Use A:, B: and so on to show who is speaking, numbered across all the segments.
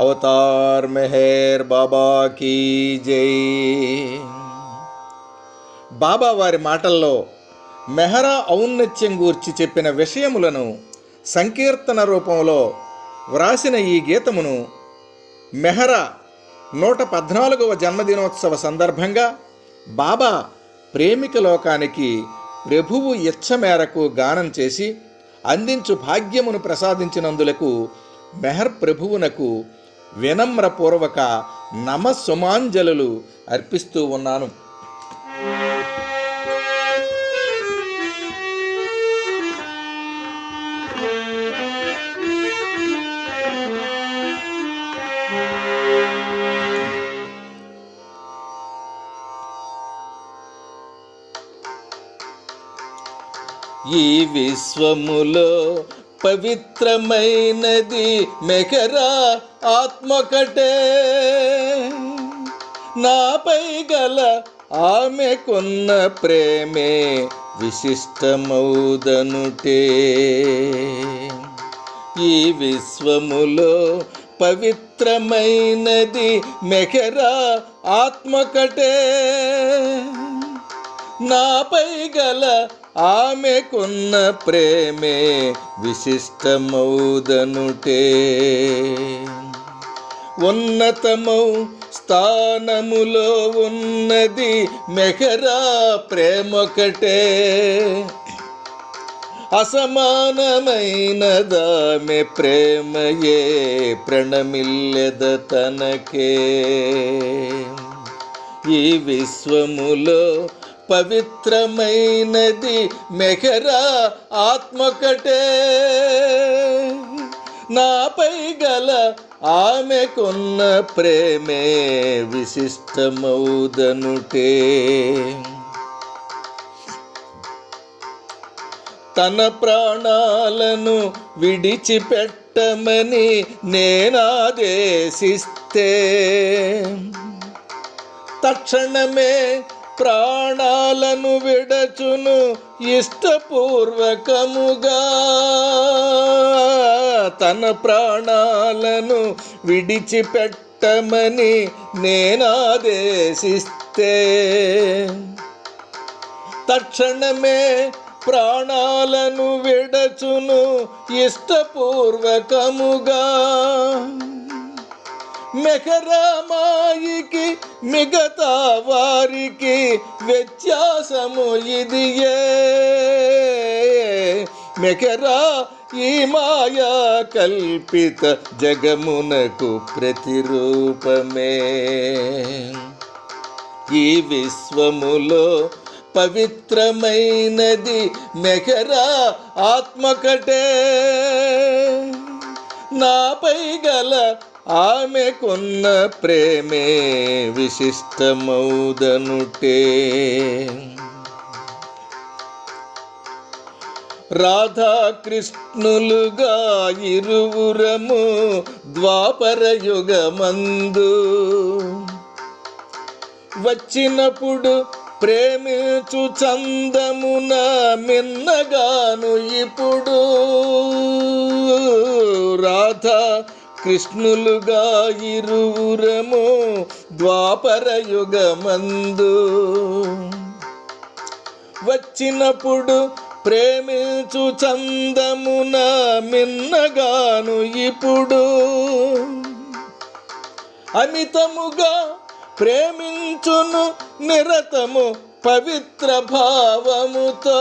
A: Avatar Meher బాబా key జై. బాబా వారి మాటల్లో మెహరా ఔన్నత్యం గూర్చి చెప్పిన విషయములను సంకీర్తన రూపంలో వ్రాసిన ఈ గీతమును మెహరా నూట పద్నాలుగవ జన్మదినోత్సవ సందర్భంగా బాబా ప్రేమిక లోకానికి ప్రభువు ఇచ్చ మేరకు గానం చేసి అందించు భాగ్యమును ప్రసాదించినందులకు మెహర్ ప్రభువునకు వినమ్రపూర్వక నమస్సుమాంజలు అర్పిస్తూ ఉన్నాను. ఈ విశ్వములో పవిత్రమైనది మెకరా ఆత్మకటే. నాపై గల ఆమెకున్న ప్రేమే విశిష్టమౌదనుటే. ఈ విశ్వములో పవిత్రమైనది మెకరా ఆత్మకటే. నాపై గల ఆమెకున్న ప్రేమే విశిష్టమౌదనుటే. ఉన్నతమౌ స్థానములో ఉన్నది మెహరా ప్రేమొకటే. అసమానమైనదామె ప్రేమయే ప్రణమిల్లెద తనకే. ఈ విశ్వములో పవిత్రమైనది మెహరా ఆత్మకటే. నాపై గల ఆమెకున్న ప్రేమే విశిష్టమౌదనుటే. తన ప్రాణాలను విడిచిపెట్టమని నేనాదేశిస్తే. తక్షణమే ప్రాణాలను విడచును ఇష్టపూర్వకముగా. తన ప్రాణాలను విడిచిపెట్టమని నేనాదేశిస్తే. తక్షణమే ప్రాణాలను విడచును ఇష్టపూర్వకముగా. మెకరామాయికి మిగతా వారికి వ్యత్యాసము ఇదియే. మెకరా ఈ మాయా కల్పిత జగమునకు ప్రతిరూపమే. ఈ విశ్వములో పవిత్రమైనది మెహరా ఆత్మకటే. నాపై గల ఆమెకున్న ప్రేమే విశిష్టమౌదనుటే. రాధాకృష్ణులుగా ఇరువురము ద్వాపరయుగమందు వచ్చినప్పుడు ప్రేమించు చందమున మిన్నగాను ఇప్పుడు. రాధా కృష్ణులుగా ఇరువురము ద్వాపరయుగమందు. వచ్చినప్పుడు ప్రేమించు చందమున మిన్నగాను ఇప్పుడు. అమితముగా ప్రేమించును నిరతము పవిత్ర భావముతో.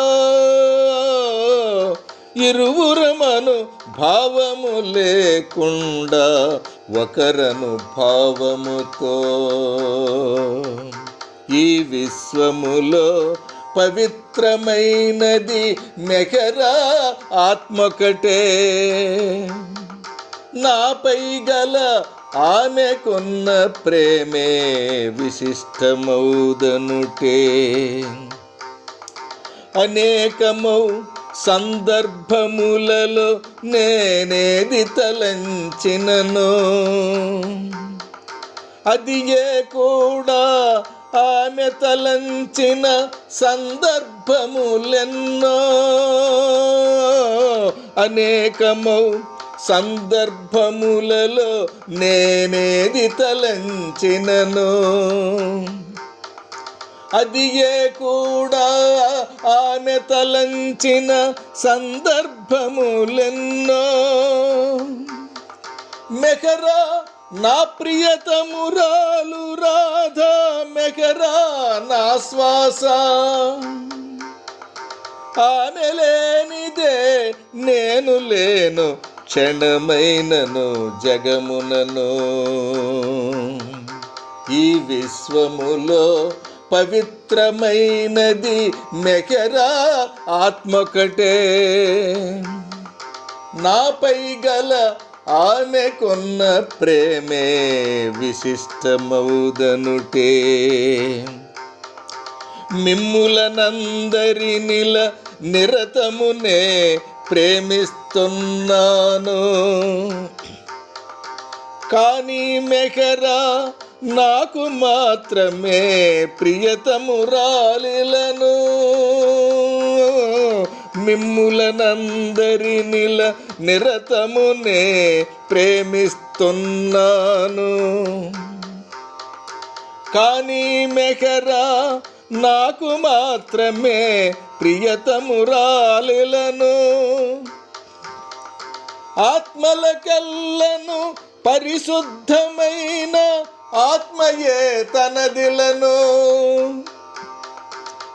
A: ఇరువురమను భావము లేకుండా ఒకరను భావముతో. ఈ విశ్వములో పవిత్రమైనది మెహరా ఆత్మకటే. నాపై గల ఆమెకున్న ప్రేమే విశిష్టమౌదనుటే. అనేకమౌ సందర్భములలో నేనేది తలంచినను. అది ఏ కూడా ఆమె తలంచిన సందర్భములెన్నో. అనేకమౌ సందర్భములలో నేనేది తలంచినను. అది ఏ కూడా ఆమె తలంచిన సందర్భములెన్నో. మెకరా నా ప్రియతమురాలు రాధా మెకరా నా శ్వాస. ఆమె లేనిదే నేను లేను క్షణమైనను జగమునను. ఈ విశ్వములో పవిత్రమైనది మెకరా ఆత్మకటే. నాపై గల ఆమెకున్న ప్రేమే విశిష్టమౌదనుటే. మిమ్ములనందరినిల నిరతమునే ప్రేమిస్తున్నాను. కానీ మెకరా నాకు మాత్రమే ప్రియతమురాలిలను మిమ్ములనందరినిల నిరతమునే ప్రేమిస్తున్నాను. కానీ మెహరా నాకు మాత్రమే ప్రియతమురాలిలను ఆత్మలకెల్లను పరిశుద్ధమైన ఆత్మయే తనదిలను.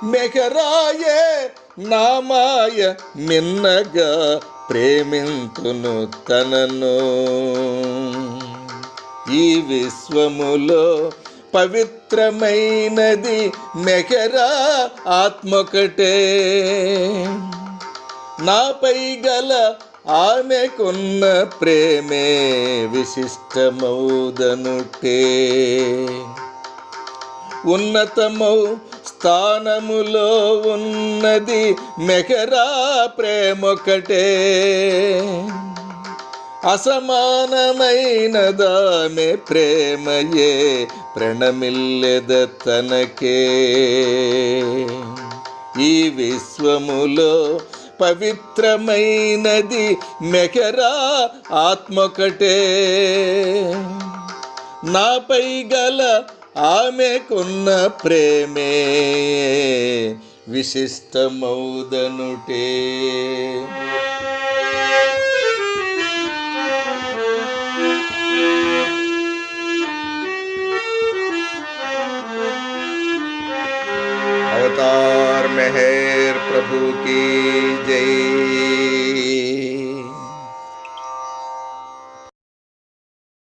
A: మెకరాయే నామాయ మిన్నగా ప్రేమింతును తనను. ఈ విశ్వములో పవిత్రమైనది మెకరా ఆత్మకటే. నాపై గల ఆమెకున్న ప్రేమే విశిష్టమౌదనుటే. ఉన్నతమౌ స్థానములో ఉన్నది మెకరా ప్రేమొకటే. అసమానమైనదామె ప్రేమయే ప్రణమిల్లెద తనకే. ఈ విశ్వములో పవిత్రమైనది మెకరా ఆత్మకటే. నాపై గల ఆమెకున్న ప్రేమే విశిష్టమౌదనుటే.